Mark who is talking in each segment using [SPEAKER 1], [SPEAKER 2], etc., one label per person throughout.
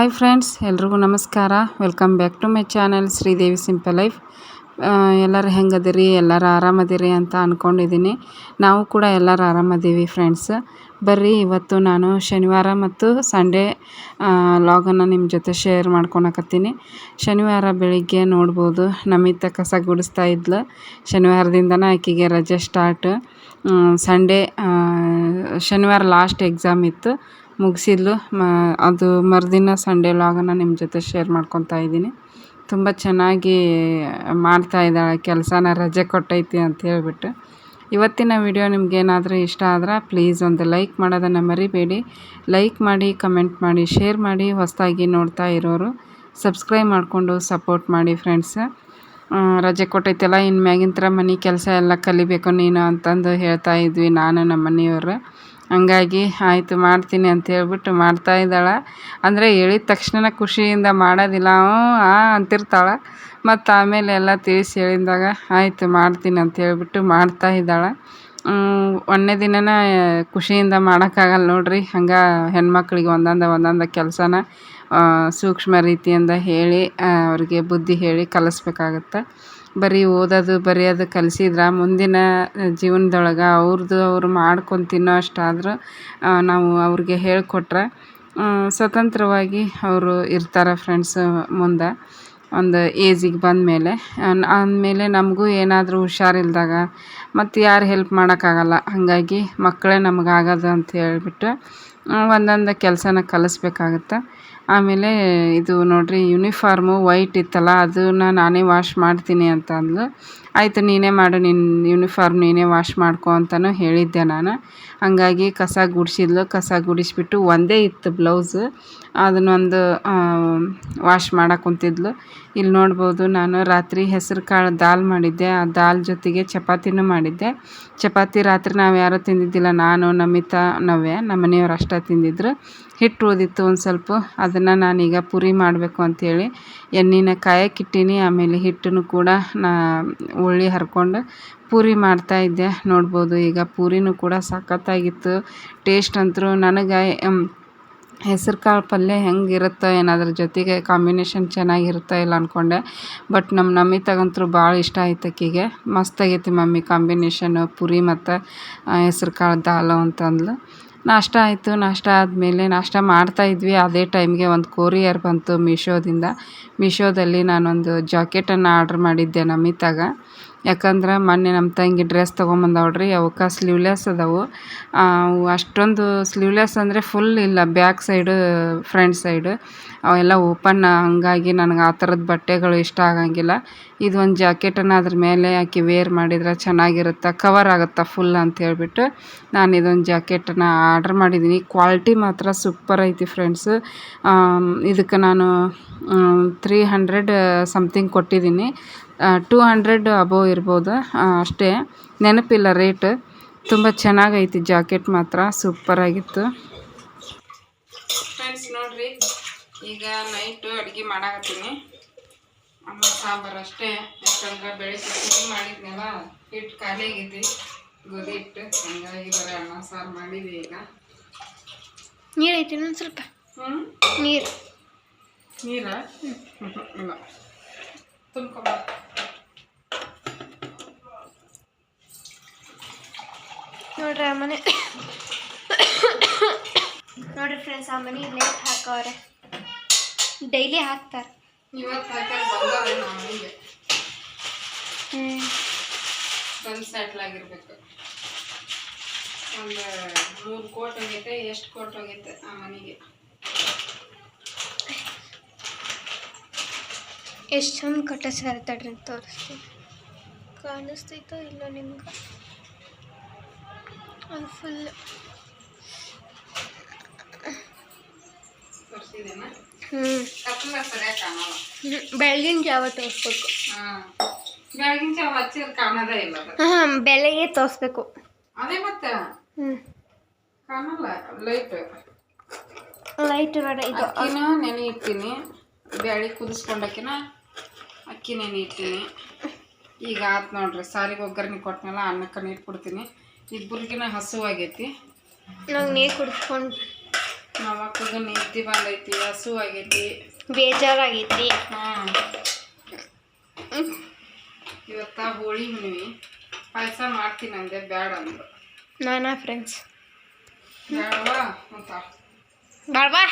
[SPEAKER 1] Hi friends, ಎಲ್ರಿಗೂ ನಮಸ್ಕಾರ. Welcome back to my channel Sridevi simple life ಎಲ್ಲರೂ ಹೆಂಗದಿರಿ? ಎಲ್ಲರೂ ಆರಾಮದಿರಿ ಅಂತ ಅಂದ್ಕೊಂಡಿದ್ದೀನಿ ನಾವು ಕೂಡ ಎಲ್ಲರೂ ಆರಾಮದೀವಿ ಫ್ರೆಂಡ್ಸ್ ಬರ್ರಿ, ಇವತ್ತು ನಾನು ಶನಿವಾರ ಮತ್ತು ಸಂಡೇ ಲಾಗನ್ನು ನಿಮ್ಮ ಜೊತೆ ಶೇರ್ ಮಾಡ್ಕೊಳಕತ್ತೀನಿ ಶನಿವಾರ ಬೆಳಿಗ್ಗೆ ನೋಡ್ಬೋದು, ನಮಿತ ಕಸ ಗುಡಿಸ್ತಾ ಇದ್ಲು. ಶನಿವಾರದಿಂದನೇ ಆಕೆಗೆ ರಜೆ ಸ್ಟಾರ್ಟ್ ಸಂಡೇ ಶನಿವಾರ ಲಾಸ್ಟ್ ಎಕ್ಸಾಮ್ ಇತ್ತು. ಮುಗಿಸಿದ್ಲು. ಮ, ಅದು ಮರುದಿನ ಸಂಡೇ ಲಾಗನ ನಿಮ್ಮ ಜೊತೆ ಶೇರ್ ಮಾಡ್ಕೊತಾ ಇದ್ದೀನಿ. ತುಂಬ ಚೆನ್ನಾಗಿ ಮಾಡ್ತಾ ಇದ್ದಾಳೆ, ಕೆಲಸನ ರಜೆ ಕೊಟ್ಟೈತಿ ಅಂತ ಹೇಳ್ಬಿಟ್ಟು. ಇವತ್ತಿನ ವಿಡಿಯೋ ನಿಮಗೇನಾದರೂ ಇಷ್ಟ ಆದ್ರೆ ಪ್ಲೀಸ್ ಒಂದು ಲೈಕ್ ಮಾಡೋದನ್ನು ಮರಿಬೇಡಿ. ಲೈಕ್ ಮಾಡಿ ಕಮೆಂಟ್ ಮಾಡಿ ಶೇರ್ ಮಾಡಿ, ಹೊಸದಾಗಿ ನೋಡ್ತಾ ಇರೋರು ಸಬ್ಸ್ಕ್ರೈಬ್ ಮಾಡಿಕೊಂಡು ಸಪೋರ್ಟ್ ಮಾಡಿ ಫ್ರೆಂಡ್ಸ್ ರಜೆ ಕೊಟ್ಟೈತಲ್ಲ ಇನ್ನು ಮ್ಯಾಗಿನ ಥರ ಮನೆ ಕೆಲಸ ಎಲ್ಲ ಕಲಿಬೇಕು ನೀನು ಅಂತಂದು ಹೇಳ್ತಾ ಇದ್ವಿ ನಾನು ನಮ್ಮ ಮನೆಯವರು. ಹಂಗಾಗಿ ಆಯಿತು ಮಾಡ್ತೀನಿ ಅಂತ ಹೇಳ್ಬಿಟ್ಟು ಮಾಡ್ತಾ ಇದ್ದಾಳೆ. ಅಂದರೆ ಹೇಳಿದ ತಕ್ಷಣ ಖುಷಿಯಿಂದ ಮಾಡೋದಿಲ್ಲ. ಹ್ಞೂ, ಆ ಅಂತಿರ್ತಾಳೆ. ಮತ್ತು ಆಮೇಲೆ ಎಲ್ಲ ತಿಳಿಸಿ ಹೇಳಿದಾಗ ಆಯಿತು ಮಾಡ್ತೀನಿ ಅಂತ ಹೇಳ್ಬಿಟ್ಟು ಮಾಡ್ತಾ ಇದ್ದಾಳೆ. ಒಂದನೇ ದಿನನೇ ಖುಷಿಯಿಂದ ಮಾಡೋಕ್ಕಾಗಲ್ಲ ನೋಡಿರಿ. ಹಂಗೆ ಹೆಣ್ಮಕ್ಳಿಗೆ ಒಂದೊಂದು ಒಂದೊಂದು ಕೆಲಸನ ಸೂಕ್ಷ್ಮ ರೀತಿಯಿಂದ ಹೇಳಿ ಅವ್ರಿಗೆ ಬುದ್ಧಿ ಹೇಳಿ ಕಲಿಸ್ಬೇಕಾಗತ್ತೆ. ಬರೀ ಓದೋದು ಬರೆಯೋದು ಕಲಿಸಿದ್ರೆ ಮುಂದಿನ ಜೀವನದೊಳಗೆ ಅವ್ರದ್ದು ಅವ್ರು ಮಾಡ್ಕೊಂಡು ತಿನ್ನೋ ಅಷ್ಟಾದರೂ ನಾವು ಅವ್ರಿಗೆ ಹೇಳಿಕೊಟ್ರೆ ಸ್ವತಂತ್ರವಾಗಿ ಅವರು ಇರ್ತಾರೆ ಫ್ರೆಂಡ್ಸು ಮುಂದೆ. ಒಂದು ಏಜಿಗೆ ಬಂದಮೇಲೆ ಆಮೇಲೆ ನಮಗೂ ಏನಾದರೂ ಹುಷಾರಿಲ್ದಾಗ ಮತ್ತು ಯಾರು ಹೆಲ್ಪ್ ಮಾಡೋಕ್ಕಾಗಲ್ಲ. ಹಾಗಾಗಿ ಮಕ್ಕಳೇ ನಮ್ಗೆ ಅಂತ ಹೇಳ್ಬಿಟ್ಟು ಒಂದೊಂದು ಕೆಲಸನ ಕಲಿಸ್ಬೇಕಾಗತ್ತೆ. ಆಮೇಲೆ ಇದು ನೋಡಿರಿ ಯೂನಿಫಾರ್ಮು ವೈಟ್ ಇತ್ತಲ್ಲ, ಅದನ್ನು ನಾನೇ ವಾಶ್ ಮಾಡ್ತೀನಿ ಅಂತ ಅಂದ್ಲು. ಆಯಿತು, ನೀನೇ ಮಾಡು ನಿನ್ನ ಯೂನಿಫಾರ್ಮ್ ನೀನೇ ವಾಶ್ ಮಾಡ್ಕೊ ಅಂತಲೂ ಹೇಳಿದ್ದೆ ನಾನು. ಹಂಗಾಗಿ ಕಸ ಗುಡಿಸಿದ್ಲು. ಕಸ ಗುಡಿಸ್ಬಿಟ್ಟು ಒಂದೇ ಇತ್ತು ಬ್ಲೌಸು ಅದನ್ನೊಂದು ವಾಶ್ ಮಾಡಕ್ಕೆ ಕುಂತಿದ್ಲು. ಇಲ್ಲಿ ನೋಡ್ಬೋದು ನಾನು ರಾತ್ರಿ ಹೆಸರು ಕಾಳು ದಾಲ್ ಮಾಡಿದ್ದೆ. ಆ ದಾಲ್ ಜೊತೆಗೆ ಚಪಾತಿನೂ ಮಾಡಿದ್ದೆ. ಚಪಾತಿ ರಾತ್ರಿ ನಾವು ಯಾರೂ ತಿಂದಿದ್ದಿಲ್ಲ, ನಾನು, ನಮಿತಾ, ನವ್ಯ, ನಮ್ಮ ಮನೆಯವ್ರು ಅಷ್ಟೇ ತಿಂದಿದ್ರು. ಹಿಟ್ಟು ಉಳಿದಿತ್ತು ಒಂದು ಸ್ವಲ್ಪ. ಅದನ್ನು ನಾನೀಗ ಪುರಿ ಮಾಡಬೇಕು ಅಂಥೇಳಿ ಎಣ್ಣೆನ ಕಾಯಕ್ಕಿಟ್ಟೀನಿ ಆಮೇಲೆ ಹಿಟ್ಟನ್ನು ಕೂಡ ನಾ ಉಳ್ಳಿ ಹರ್ಕೊಂಡು ಪೂರಿ ಮಾಡ್ತಾಯಿದ್ದೆ ನೋಡ್ಬೋದು ಈಗ ಪೂರಿನೂ ಕೂಡ ಸಖತ್ತಾಗಿತ್ತು ಟೇಸ್ಟ್ ಅಂತೂ ನನಗೆ ಹೆಸ್ರು ಕಾಳು ಪಲ್ಯ ಹೆಂಗಿರುತ್ತೋ ಏನು ಅದ್ರ ಜೊತೆಗೆ ಕಾಂಬಿನೇಷನ್ ಚೆನ್ನಾಗಿರುತ್ತೋ ಇಲ್ಲ ಅಂದ್ಕೊಂಡೆ ಬಟ್ ನಮ್ಮ ನಮಿತಾಗಂತೂ ಭಾಳ ಇಷ್ಟ ಆಯ್ತು ಆಕೆಗೆ ಮಸ್ತಾಗೈತಿ ಮಮ್ಮಿ ಕಾಂಬಿನೇಷನು ಪುರಿ ಮತ್ತು ಹೆಸ್ರು ಕಾಳು ದಾಲು ಅಂತಂದ್ಲು. ನಾಷ್ಟ ಆಯಿತು, ನಾಷ್ಟ ಆದಮೇಲೆ ನಾಷ್ಟ ಮಾಡ್ತಾಯಿದ್ವಿ ಅದೇ ಟೈಮ್ಗೆ ಒಂದು ಕೊರಿಯರ್ ಬಂತು ಮೀಶೋದಿಂದ. ಮೀಶೋದಲ್ಲಿ ನಾನೊಂದು ಜಾಕೆಟನ್ನು ಆರ್ಡ್ರ್ ಮಾಡಿದ್ದೆ ನಮಿತಾಗ ಯಾಕಂದ್ರೆ ಮೊನ್ನೆ ನಮ್ಮ ತಂಗಿ ಡ್ರೆಸ್ ತೊಗೊಂಬಂದವ್ರಿ ಅವಕ್ಕೆ ಸ್ಲೀವ್ಲೆಸ್ ಅದಾವು. ಅವು ಅಷ್ಟೊಂದು ಸ್ಲೀವ್ಲೆಸ್ ಅಂದರೆ ಫುಲ್ ಇಲ್ಲ ಬ್ಯಾಕ್ ಸೈಡು ಫ್ರಂಟ್ ಸೈಡು ಅವೆಲ್ಲ ಓಪನ್ ಹಂಗಾಗಿ ನನಗೆ ಆ ಥರದ ಬಟ್ಟೆಗಳು ಇಷ್ಟ ಆಗಂಗಿಲ್ಲ. ಇದು ಒಂದು ಜಾಕೆಟನ್ನು ಅದ್ರ ಮೇಲೆ ಹಾಕಿ ವೇರ್ ಮಾಡಿದ್ರೆ ಚೆನ್ನಾಗಿರುತ್ತೆ ಕವರ್ ಆಗುತ್ತೆ ಫುಲ್ ಅಂತ ಹೇಳಿಬಿಟ್ಟು ನಾನು ಇದೊಂದು ಜಾಕೆಟನ್ನು ಆರ್ಡ್ರ್ ಮಾಡಿದ್ದೀನಿ ಕ್ವಾಲಿಟಿ ಮಾತ್ರ ಸೂಪರ್ ಐತಿ ಫ್ರೆಂಡ್ಸ್ ಇದಕ್ಕೆ ನಾನು ತ್ರೀ ಹಂಡ್ರೆಡ್ ಸಮ್ಥಿಂಗ್ ಕೊಟ್ಟಿದ್ದೀನಿ ಟೂ ಹಂಡ್ರೆಡ್ ಅಬೋವ್ ಇರ್ಬೋದು. ಅಷ್ಟೇ. ನೆನಪಿಲ್ಲ ರೇಟ್ ತುಂಬ ಚೆನ್ನಾಗೈತಿ ಜಾಕೆಟ್ ಮಾತ್ರ ಸೂಪರಾಗಿತ್ತು ಫ್ರೆಂಡ್ಸ್ ನೋಡಿರಿ. ಈಗ ನೈಟು ಅಡುಗೆ ಮಾಡಾಕತ್ತೀನಿ. ಅನ್ನ ಸಾಂಬಾರು ಅಷ್ಟೇ. ಯಾಕಂದ್ರೆ ಬೆಳಿಗ್ಗೆ ತಿಂಡಿ ಮಾಡಿದ್ನಲ್ಲ ಹಿಟ್ಟು ಖಾಲಿ ಆಗೈತಿ ಗೋಧಿ ಹಿಟ್ಟು ಹಂಗಾಗಿ ಬರೀ ಅನ್ನ ಸಾರು ಮಾಡಿದ್ವಿ ಈಗ.
[SPEAKER 2] ನೀರು ಐತಿ ಇನ್ನೊಂದು ಸ್ವಲ್ಪ? ನೀರು.
[SPEAKER 1] ನೀರ? ಇಲ್ಲ. ತುಂಬ್ಕೊಂಬ
[SPEAKER 2] ನೋಡ್ರಿ ಆ ಮನೆ ನೋಡ್ರಿ ಫ್ರೆಂಡ್ಸ್ ಆ ಮನೆ ಲೇಟ್ ಹಾಕವ್ರೆ. ಡೈಲಿ ಹಾಕ್ತಾರೆ.
[SPEAKER 1] ಬಂದು ಸೆಟ್ಲ್ ಆಗಿರ್ಬೇಕು. ಒಂದು ಮೂರು ಕೋಟ್ ಹೋಗೈತೆ ಎಷ್ಟು ಕೋಟ್ ಹೋಗೈತೆ ಆ ಮನೆಗೆ.
[SPEAKER 2] ಎಷ್ಟು ಚಂದ ಕಟ್ಟಿಸ್ಯಾರ ತಡ್ರಿ ಅಂತ ತೋರಿಸ್ತೀನಿ. ಕಾಣಿಸ್ತೈತೋ ಇಲ್ಲ ನಿಮ್ಗೆ? ಅದು ಫುಲ್
[SPEAKER 1] ತೋರಿಸಿದೇನ
[SPEAKER 2] ಬೆಳಗಿನ ಜಾವ ತೋರಿಸ್ಬೇಕು.
[SPEAKER 1] ಬೆಳಗಿನ ಜಾವ ಹಚ್ಚಿದ್ರೆ ಕಾಣದ ಇಲ್ಲ
[SPEAKER 2] ಹಾಂ ಬೆಳಗ್ಗೆ ತೋರಿಸ್ಬೇಕು.
[SPEAKER 1] ಅದೇ ಮತ್ತೆ
[SPEAKER 2] ಹ್ಞೂ
[SPEAKER 1] ಕಾಣಲ್ಲ ಲೈಟ್
[SPEAKER 2] ಲೈಟ್ ಬೇಡ ಇದು
[SPEAKER 1] ಅಕ್ಕಿನ ನೆನೆ ಇಡ್ತೀನಿ. ಬ್ಯಾಳಿ ಕುದಿಸ್ಕೊಂಡಕ್ಕಿನ ಅಕ್ಕಿ ನೆನೆ ಇಡ್ತೀನಿ. ಈಗ ಆತು ನೋಡ್ರಿ ಸಾರಿಗೆ ಒಗ್ಗರಣೆ ಕೊಟ್ಟನಲ್ಲ ಅನ್ನಕ್ಕೆ ನೀರು ಕೊಡ್ತೀನಿ. ಇಬ್ಬರಿಗಿನ ಹಸುವಾಗೈತಿ.
[SPEAKER 2] ನಂಗೆ ನೀರು ಕುಡಿಸ್ಕೊಂಡು
[SPEAKER 1] ನಮ್ಮ ಮಕ್ಕಳಿಗೆ ನಿದ್ದೆ ಬಂದೈತಿ ಹಸು ಆಗೈತಿ.
[SPEAKER 2] ಬೇಜಾರಾಗೈತಿ.
[SPEAKER 1] ಹಾಂ. ಇವತ್ತ ಹೋಳಿ ಹುಣ್ಣಿಮೆ. ಪಾಯಸ ಮಾಡ್ತೀನಿ ಅಂದೆ ಬ್ಯಾಡ ಅಂದ್ರು
[SPEAKER 2] ನಾನಾ ಫ್ರೆಂಡ್ಸ್
[SPEAKER 1] ಬೇಡವಾ ಅಂತ
[SPEAKER 2] ಬಾಳ್ವಾ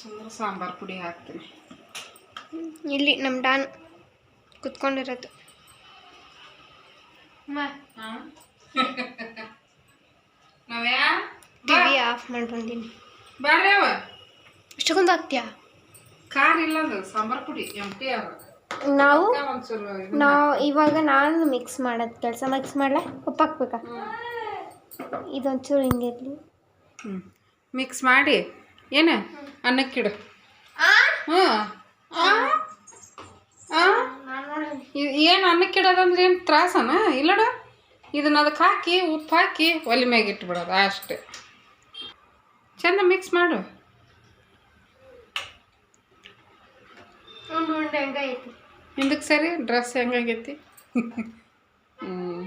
[SPEAKER 1] ಸುಮ್ಮನೆ ಸಾಂಬಾರು ಪುಡಿ ಹಾಕ್ತೀನಿ.
[SPEAKER 2] ಇಲ್ಲಿ ನಮ್ಮ ಡಾನ್ ಕುತ್ಕೊಂಡಿರೋದು.
[SPEAKER 1] ಹಾಂ ನಾವ್ಯಾ?
[SPEAKER 2] ಟಿ ವಿ ಆಫ್ ಮಾಡಿ ಬಂದೀನಿ.
[SPEAKER 1] ಎಷ್ಟೊಂದು ಅವ.
[SPEAKER 2] ಅಷ್ಟಕ್ಕೊಂದು ಹಾಕ್ತೀಯಾ?
[SPEAKER 1] ಖಾರ ಇಲ್ಲ ಅಂದ್ರೆ ಸಾಂಬಾರು ಪುಡಿ ಎಂಟಿ ಅವ
[SPEAKER 2] ನಾವು
[SPEAKER 1] ಒಂಚೂರು
[SPEAKER 2] ನಾವು ಇವಾಗ ನಾನು ಮಿಕ್ಸ್ ಮಾಡೋದು ಕೆಲಸ ಮಿಕ್ಸ್ ಮಾಡಲ? ಉಪ್ಪು ಹಾಕ್ಬೇಕಾ? ಇದೊಂಚೂರು ಹಿಂಗೆ
[SPEAKER 1] ಹ್ಞೂ ಮಿಕ್ಸ್ ಮಾಡಿ. ಏನು? ಅನ್ನಕ್ಕಿಡು ಹ್ಞೂ ಏನು ಅನ್ನಕ್ಕಿಡೋದಂದ್ರೆ ಏನು ತ್ರಾಸನ? ಇಲ್ಲಡ ಇದನ್ನ ಅದಕ್ಕೆ ಹಾಕಿ ಉಪ್ಪು ಹಾಕಿ ಒಲೆ ಮ್ಯಾಗೆ ಇಟ್ಬಿಡೋದು ಅಷ್ಟೇ. ಚಂದ ಮಿಕ್ಸ್ ಮಾಡು. ಹಿಂದಕ್ಕೆ ಸರಿ ಡ್ರೆಸ್ ಹೆಂಗಾಗೈತಿ? ಹ್ಞೂ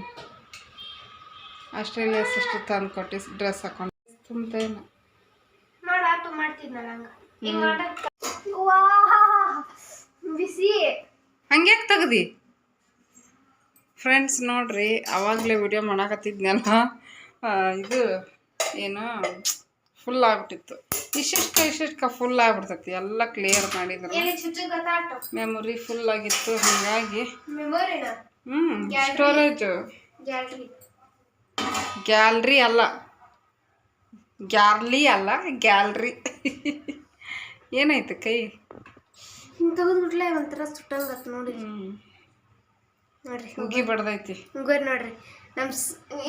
[SPEAKER 1] ಆಸ್ಟ್ರೇಲಿಯಾ ಸಿಸ್ಟರ್ ತಂದು ಕೊಟ್ಟು ಡ್ರೆಸ್ ಹಾಕೊಂಡು. ತುಂಬ್ತೇನೆ
[SPEAKER 2] ಹಿಂಗ. ಬಿಸಿ.
[SPEAKER 1] ಹಂಗ್ಯಾಕೆ ತೆಗ್ದಿ? ಫ್ರೆಂಡ್ಸ್ ನೋಡ್ರಿ ಅವಾಗಲೇ ವಿಡಿಯೋ ಮಾಡಾಕತ್ತಿದ್ನಲ್ಲ. ಇದು ಏನು ಫುಲ್ ಆಗ್ಬಿಟ್ಟಿತ್ತು. ಇಷ್ಟಿಷ್ಟ ಇಷ್ಟಿಷ್ಟು ಫುಲ್ ಆಗ್ಬಿಡ್ತೈತಿ. ಎಲ್ಲ ಕ್ಲಿಯರ್ ಮಾಡಿದ್ರು. ಮೆಮೊರಿ ಫುಲ್ ಆಗಿತ್ತು ಹಾಗಾಗಿ.
[SPEAKER 2] ಹ್ಮ್
[SPEAKER 1] ಹ್ಞೂ. ಸ್ಟೋರೇಜು
[SPEAKER 2] ಗ್ಯಾಲ್ರಿ
[SPEAKER 1] ಅಲ್ಲ. ಗ್ಯಾರ್ಲಿ ಅಲ್ಲ ಗ್ಯಾಲ್ರಿ ಏನಾಯ್ತು ಕೈ?
[SPEAKER 2] ಹಿಂಗೆ ತೆಗೆದ್ಬಿಟ್ಲೆ ಒಂಥರ ಸುಟ್ಟಂಗತ್ ನೋಡಿ. ನೋಡ್ರಿ.
[SPEAKER 1] ಉಗಿ ಬಡ್ದೈತಿ.
[SPEAKER 2] ಮುಗೋರ್ ನೋಡ್ರಿ. ನಮ್ಮ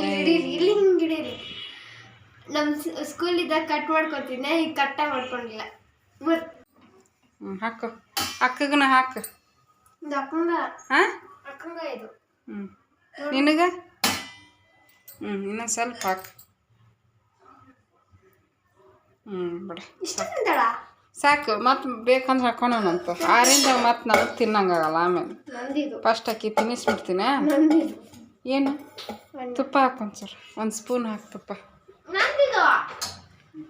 [SPEAKER 2] ಇಲ್ಲಿ ಹಿಂಗೆ ಹಿಡೀರಿ. ನಮ್ಮ ಸ್ಕೂಲ್ ಇದ್ದಾಗ ಕಟ್ ಮಾಡ್ಕೊತೀನಿ ಈಗ ಕಟ್ಟ ಮಾಡ್ಕೊಂಡಿಲ್ಲ. ಮತ್
[SPEAKER 1] ಹ್ಞೂ ಹಾಕು. ಅಕ್ಕಗನ ಹಾಕು.
[SPEAKER 2] ಇದು ಅಕ್ಕಂಗ.
[SPEAKER 1] ಹಾಂ?
[SPEAKER 2] ಅಕ್ಕಂಗ ಇದು.
[SPEAKER 1] ಹ್ಞೂ ನಿನಗೆ? ಹ್ಞೂ ಇನ್ನೊಂದು ಸ್ವಲ್ಪ ಹಾಕು. ಹ್ಞೂ ಬಿಡ.
[SPEAKER 2] ಇಷ್ಟ
[SPEAKER 1] ಸಾಕು ಮತ್ತು ಬೇಕಂದ್ರೆ ಹಾಕೋಣಂತ ಆರಿಂದ ಮತ್ತು ನನಗೆ ತಿನ್ನಂಗಾಗಲ್ಲ ಆಮೇಲೆ.
[SPEAKER 2] ನಂದಿದು.
[SPEAKER 1] ಫಸ್ಟ್ ಹಾಕಿ ತಿನ್ನಿಸ್ಬಿಡ್ತೀನಿ?
[SPEAKER 2] ನಂದಿದು.
[SPEAKER 1] ಏನು? ತುಪ್ಪ ಹಾಕೊಂಡ್ ಸರ್ ಒಂದು ಸ್ಪೂನ್ ಹಾಕಿ ತುಪ್ಪ.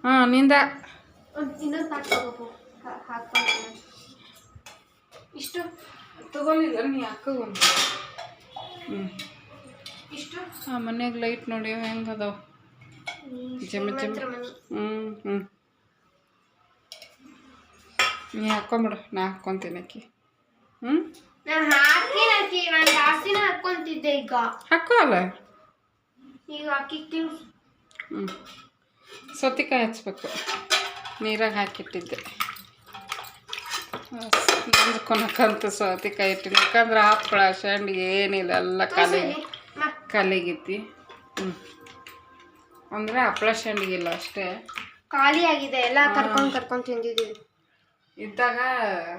[SPEAKER 1] ಹಾಂ ನಿಂದ.
[SPEAKER 2] ಇನ್ನೊಂದು ಹಾಕ್ಕೊಂಡು ಇಷ್ಟು?
[SPEAKER 1] ತಗೊಳ್ಳಿಲ್ಲ ನೀ ಹ್ಞೂ
[SPEAKER 2] ಇಷ್ಟು?
[SPEAKER 1] ಹಾಂ ಮನ್ಯಾಗ ಲೈಟ್ ನೋಡಿ ಹೆಂಗೆ ಅದಾವ? ಜಮ ಜಮ. ಹ್ಞೂ ಹ್ಞೂ ನೀ ಹಾಕ್ಕೊಂಬಿಡು. ನಾ ಹಾಕೊಂತೀನಿ ಅಕ್ಕಿ ಹ್ಞೂ
[SPEAKER 2] ನಾನು ನಾನು ಜಾಸ್ತಿನ ಹಾಕ್ಕೊಂತಿದ್ದೆ ಈಗ.
[SPEAKER 1] ಹಾಕೋ ಅಲ್ಲ
[SPEAKER 2] ಈಗ ಹಾಕಿ ತಿನ್
[SPEAKER 1] ಹ್ಞೂ ಸೌತೆಕಾಯಿ ಹಚ್ಬೇಕು. ನೀರಾಗ ಹಾಕಿಟ್ಟಿದ್ದೆ. ನಂದ್ಕೊನಕಂತ ಸೌತೆಕಾಯಿ ಇಟ್ಟಿನಿ. ಯಾಕಂದ್ರೆ ಹಪ್ಪಳ ಸಂಡಿಗೆ ಏನಿಲ್ಲ ಎಲ್ಲ ಕಲೆ ಖಾಲಿಗೈತಿ ಹ್ಞೂ ಅಂದರೆ ಹಪ್ಪಳ ಇಲ್ಲ ಅಷ್ಟೇ.
[SPEAKER 2] ಖಾಲಿ ಆಗಿದೆ ಎಲ್ಲ ಕರ್ಕೊಂಡು ಕರ್ಕೊಂಡು ತಿಂದಿದ್ದೀವಿ.
[SPEAKER 1] ಇದ್ದಾಗ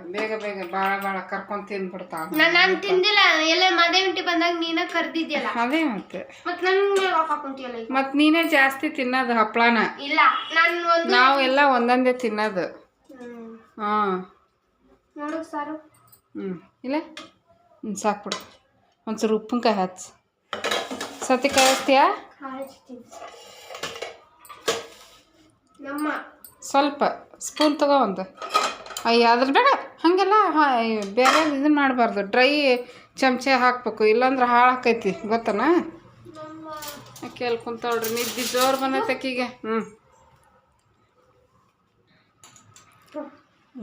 [SPEAKER 1] ಬೇಗ ಬೇಗ ಭಾಳ ಭಾಳ ಕರ್ಕೊಂಡು ತಿಂದ್ಬಿಡ್ತಾವ
[SPEAKER 2] ನಾನು ನಾನು ತಿಂದಿಲ್ಲ. ಎಲ್ಲ ಮದೇ ಉಂಟಿ ಬಂದಾಗ ನೀನ ಕರ್ದಿದ್ಯಲ್ಲ.
[SPEAKER 1] ಅದೇ ಮತ್ತೆ.
[SPEAKER 2] ಮತ್ ನಂಗೆ ಹಾಕೊಂತಿಯಲ್ಲ ಈಗ?
[SPEAKER 1] ಮತ್ತು ನೀನೇ ಜಾಸ್ತಿ ತಿನ್ನೋದು ಹಪ್ಪಳನ
[SPEAKER 2] ಇಲ್ಲ ನಾನು ಒಂದು
[SPEAKER 1] ನಾವು ಎಲ್ಲ ಒಂದೊಂದೇ ತಿನ್ನೋದು.
[SPEAKER 2] ಹ್ಮ್.
[SPEAKER 1] ಹಾಂ.
[SPEAKER 2] ನೋಡು ಸಾರು.
[SPEAKER 1] ಹ್ಞೂ ಇಲ್ಲ? ಹ್ಞೂ ಸಾಕ್ಬಿಡು ಒಂಚೂರು ಉಪ್ಪಿನಕಾಯಿ ಹಚ್ಚಿ. ಸತಿ
[SPEAKER 2] ಕಳಿಸ್ತೀಯಾ? ನಮ್ಮ
[SPEAKER 1] ಸ್ವಲ್ಪ. ಸ್ಪೂನ್ ತಗೋ ಒಂದು. ಅಯ್ಯ, ಅದ್ರ ಬೇಡ ಹಾಗೆಲ್ಲ ಬೇರೆ ಇದನ್ನ ಮಾಡಬಾರ್ದು. ಡ್ರೈ ಚಮಚೆ ಹಾಕಬೇಕು, ಇಲ್ಲಾಂದ್ರೆ ಗೊತ್ತನಾ?
[SPEAKER 2] ನಮ್ಮ
[SPEAKER 1] ಅಕ್ಕಿ ಅಲ್ಲಿ ಕುಂತವ್ರಿ ನಿದ್ದೆ ಜೋರು ಬಂದೈತೆ ಅಕ್ಕಿಗೆ. ಹ್ಞೂ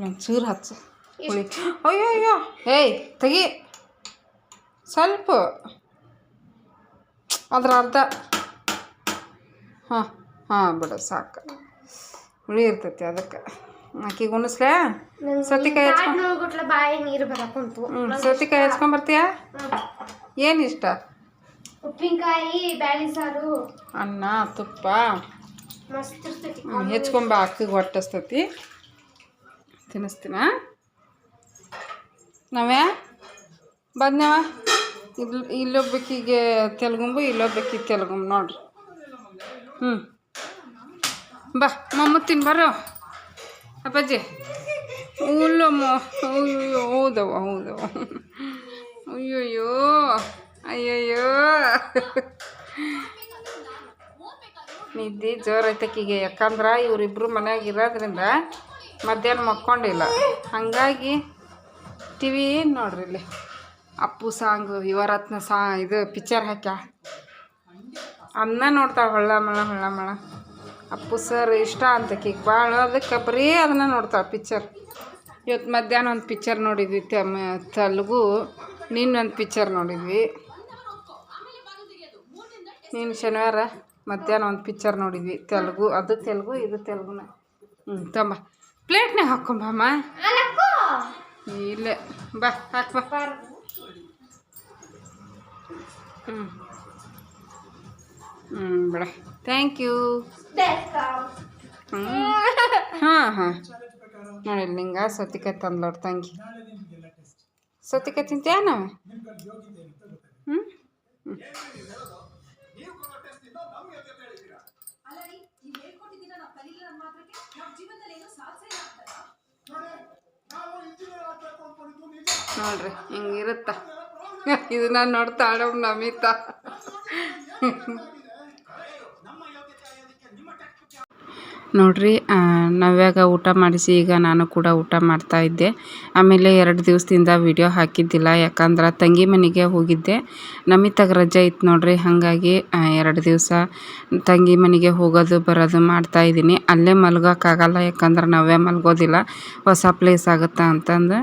[SPEAKER 1] ಒಂಚೂರು ಹಚ್ಚು. ಹುಳಿ. ಅಯ್ಯೋ ಅಯ್ಯೋ. ಏಯ್, ತೆಗಿ. ಸ್ವಲ್ಪ. ಅದ್ರ ಅರ್ಧ. ಹಾಂ ಹಾಂ, ಬಿಡು, ಸಾಕು. ಹುಳಿ ಇರ್ತೈತಿ ಅದಕ್ಕೆ. ಅಕ್ಕಿಗೆ ಉಣಿಸ್ಲೇ? ಸೌತೆಕಾಯಿ ಹಚ್ಕೊಂಡ್
[SPEAKER 2] ಬಾಯಿ ನೀರು ಬರಕುಂತು
[SPEAKER 1] ಹ್ಞೂ ಸೌತೆಕಾಯಿ ಹಚ್ಕೊಂಬರ್ತೀಯಾ ಏನು ಇಷ್ಟ?
[SPEAKER 2] ಉಪ್ಪಿನಕಾಯಿ ಬ್ಯಾಳಿ ಸಾರು.
[SPEAKER 1] ಅನ್ನ ತುಪ್ಪ.
[SPEAKER 2] ಮಸ್ತ್ ಇರ್ತೈತಿ
[SPEAKER 1] ಹ್ಞೂ ಹೆಚ್ಕೊಂಬ ಅಕ್ಕಿಗೆ ಹೊಟ್ಟಸ್ತತಿ. ತಿನ್ನಿಸ್ತೀನ? ನಾವೇ ಬಂದ್ನವ ಇಲ್ಲಿ ಇಲ್ಲೊಬ್ಬಕ್ಕಿಗೆ ತೆಲುಗುಂಬು ಇಲ್ಲೊಬ್ಬಕಿಗೆ ತೆಲುಗುಂಬು ನೋಡ್ರಿ. ಹ್ಞೂ ಬಾ ಮಮ್ಮತ್ತಿನ ಬರೋ ಅಪ್ಪಾಜಿ. ಹುಲ್ಲಮ್ಮ ಅಯ್ಯೋ ಹೌದವ ಹೌದವ ಅಯ್ಯಯ್ಯೋ ಅಯ್ಯಯ್ಯೋ. ನಿದ್ದೆ ಜೋರೈತಕ್ಕಿಗೆ ಯಾಕಂದ್ರೆ ಇವರಿಬ್ಬರು ಮನ್ಯಾಗ ಇರೋದ್ರಿಂದ ಮಧ್ಯಾಹ್ನ ಮಕ್ಕೊಂಡಿಲ್ಲ. ಹಾಗಾಗಿ ಟಿ ವಿ ನೋಡ್ರಿ ಇಲ್ಲಿ? ಅಪ್ಪು ಸಾಂಗು, ಯುವರತ್ನ ಸಾ ಇದು ಪಿಕ್ಚರ್ ಹಾಕ್ಯ? ಅನ್ನ ನೋಡ್ತಾಳೆ ಹೊಳ್ಳ ಮಳ ಹೊಳ್ಳ ಮಳ ಅಪ್ಪು ಸರ್, ಇಷ್ಟ ಅಂತಕೀಗ ಭಾಳ ಅದಕ್ಕೆ ಬರೀ ಅದನ್ನ ನೋಡ್ತಾಳೆ ಪಿಕ್ಚರ್ ಇವತ್ತು ಮಧ್ಯಾಹ್ನ ಒಂದು ಪಿಕ್ಚರ್ ನೋಡಿದ್ವಿ ತಮ್ಮ ತೆಲುಗು ನಿನ್ನೊಂದು ಪಿಕ್ಚರ್ ನೋಡಿದ್ವಿ. ನೀನು ಶನಿವಾರ ಮಧ್ಯಾಹ್ನ ಒಂದು ಪಿಕ್ಚರ್ ನೋಡಿದ್ವಿ, ತೆಲುಗು, ಅದು ತೆಲುಗು, ಇದು ತೆಲುಗುನ. ಹ್ಞೂ ತಮ್ಮ. ಪ್ಲೇಟ್ನಾಗ ಹಾಕೊಂಬಮ್ಮ ಇಲ್ಲೇ, ಬಾ ಹಾಕ್ಬಾ ಹ್ಞೂ ಹ್ಞೂ ಬೇಡ. ಥ್ಯಾಂಕ್ ಯು ಹ್ಞೂ ಹಾಂ ಹಾಂ. ನೋಡಿ ನಿಂಗೆ ಸೌತಿಕಾಯಿ ತಂದ್ಲೋಡ್ ತಂಗಿ. ಸೌತಿಕಾಯಿ ತಿಂತೀಯ ನಾವು ಹ್ಞೂ ನೋಡ್ರಿ ಹಿಂಗಿರುತ್ತ? ಇದನ್ನ ನೋಡ್ತಾಳ ನಮಿತಾ. ನೋಡ್ರಿ ನಾವ್ಯಾಗ ಊಟ ಮಾಡಿಸಿ, ಈಗ ನಾನು ಕೂಡ ಊಟ ಮಾಡ್ತಾ ಇದ್ದೆ. ಆಮೇಲೆ ಎರಡು ದಿವಸದಿಂದ ವಿಡಿಯೋ ಹಾಕಿದ್ದಿಲ್ಲ, ಯಾಕಂದ್ರೆ ತಂಗಿ ಮನೆಗೆ ಹೋಗಿದ್ದೆ. ನಮಿತಾಗ ರಜೆ ಇತ್ತು ನೋಡ್ರಿ, ಹಾಗಾಗಿ ಎರಡು ದಿವಸ ತಂಗಿ ಮನೆಗೆ ಹೋಗೋದು, ಬರೋದು ಮಾಡ್ತಾ ಇದ್ದೀನಿ. ಅಲ್ಲೇ ಮಲ್ಗೋಕ್ಕಾಗಲ್ಲ, ಯಾಕಂದ್ರೆ ನವ್ಯ ಮಲ್ಗೋದಿಲ್ಲ. ಹೊಸ ಪ್ಲೇಸ್ ಆಗುತ್ತೆ ಅಂತಂದು,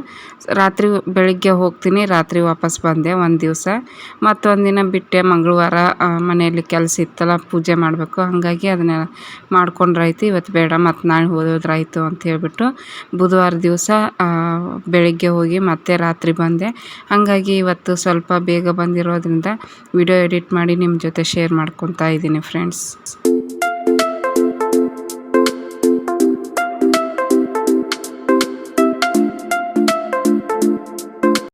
[SPEAKER 1] ರಾತ್ರಿ ಬೆಳಿಗ್ಗೆ ಹೋಗ್ತೀನಿ, ರಾತ್ರಿ ವಾಪಸ್ ಬಂದೆ ಒಂದು ದಿವಸ. ಮತ್ತೊಂದು ದಿನ ಬಿಟ್ಟೆ, ಮಂಗಳವಾರ ಮನೆಯಲ್ಲಿ ಕೆಲಸ ಇತ್ತಲ್ಲ, ಪೂಜೆ ಮಾಡಬೇಕು. ಹಾಗಾಗಿ ಅದನ್ನ ಮಾಡ್ಕೊಂಡ್ರಾಯ್ತು. ಇವತ್ತು ಬೇಡ, ಮತ್ತು ನಾಳೆ ಹೋದ್ರಾಯಿತು ಅಂತ ಹೇಳಿಬಿಟ್ಟು ಬುಧವಾರ ದಿವಸ ಬೆಳಗ್ಗೆ ಹೋಗಿ ಮತ್ತೆ ರಾತ್ರಿ ಬಂದೆ. ಹಾಗಾಗಿ ಇವತ್ತು ಸ್ವಲ್ಪ ಬೇಗ ಬಂದಿರೋದ್ರಿಂದ ವಿಡಿಯೋ ಎಡಿಟ್ ಮಾಡಿ ನಿಮ್ಮ ಜೊತೆ ಶೇರ್ ಮಾಡ್ಕೊತಾ ಇದ್ದೀನಿ ಫ್ರೆಂಡ್ಸ್